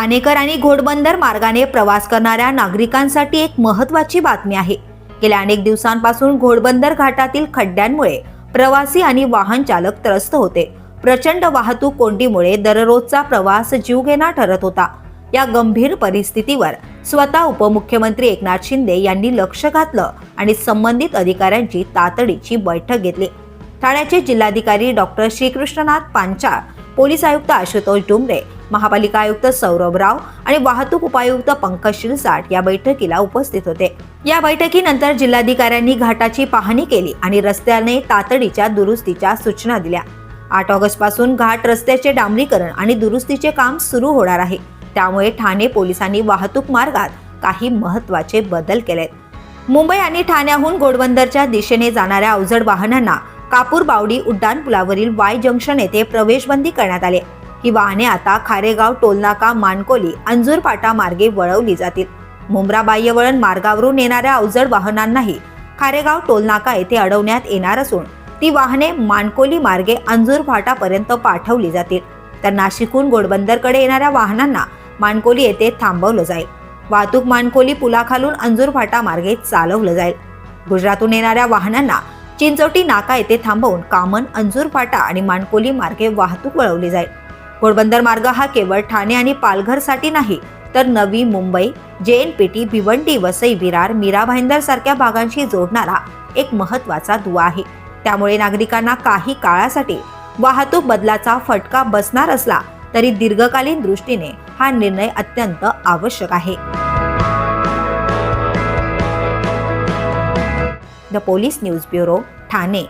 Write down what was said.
ठाणेकर आणि घोडबंदर मार्गाने प्रवास करणाऱ्या नागरिकांसाठी एक महत्त्वाची बातमी आहे. गेल्या अनेक दिवसांपासून घोडबंदर घाटातील खड्ड्यांमुळे प्रवासी आणि वाहन चालक त्रस्त होते. प्रचंड वाहतूक कोंडीमुळे दररोजचा प्रवास जीवघेणा ठरत होता. या गंभीर परिस्थितीवर स्वतः उपमुख्यमंत्री एकनाथ शिंदे यांनी लक्ष घातलं आणि संबंधित अधिकाऱ्यांची तातडीची बैठक घेतली. ठाण्याचे जिल्हाधिकारी डॉक्टर श्रीकृष्णनाथ पांचाळ पोलीस आयुक्त आशुतोष डुमरे महापालिका आयुक्त सौरभ राव आणि वाहतूक उपायुक्त पंकज शिरसाट या बैठकीला उपस्थित होते. या बैठकीनंतर जिल्हाधिकाऱ्यांनी घाटाची पाहणी केली आणि रस्त्याने तातडीच्या दुरुस्तीच्या सूचना दिल्या. आठ ऑगस्टपासून घाट रस्त्याचे डांबरीकरण आणि दुरुस्तीचे काम सुरू होणार आहे. त्यामुळे ठाणे पोलिसांनी वाहतूक मार्गात काही महत्त्वाचे बदल केलेत. मुंबई आणि ठाण्याहून घोडबंदरच्या दिशेने जाणाऱ्या अवजड वाहनांना कापूर बावडी उड्डाणपुलावरील वाय जंक्शन येथे प्रवेशबंदी करण्यात आली ही वाहने आता खारेगाव टोलनाका मानकोली अंजूरपाटा मार्गे वळवली जातील. मुंब्राबाह्य वळण मार्गावरून येणाऱ्या अवजड वाहनांनाही खारेगाव टोलनाका येथे अडवण्यात येणार असून ती वाहने मानकोली मार्गे अंजूर फाटापर्यंत पाठवली जातील. तर नाशिकहून घोडबंदरकडे येणाऱ्या वाहनांना मानकोली येथे थांबवलं जाईल. वाहतूक मानकोली पुलाखालून अंजूर फाटा मार्गे चालवलं जाईल. गुजरातहून येणाऱ्या वाहनांना चिंचोटी नाका येथे थांबवून कामन अंजूर फाटा आणि मानकोली मार्गे वाहतूक वळवली जाईल. घोडबंदर मार्ग हा केवळ ठाणे आणि पालघरसाठी नाही तर Navi Mumbai J N P T Bhiwandi Vasai Virar Mira Bhayandar सारख्या भागांशी जोडणारा एक महत्त्वाचा दुवा आहे. त्यामुळे नागरिकांना काही काळासाठी वाहतूक बदलाचा फटका बसणार असला तरी दीर्घकालीन दृष्टीने हा निर्णय अत्यंत आवश्यक आहे. The police news bureau Thane.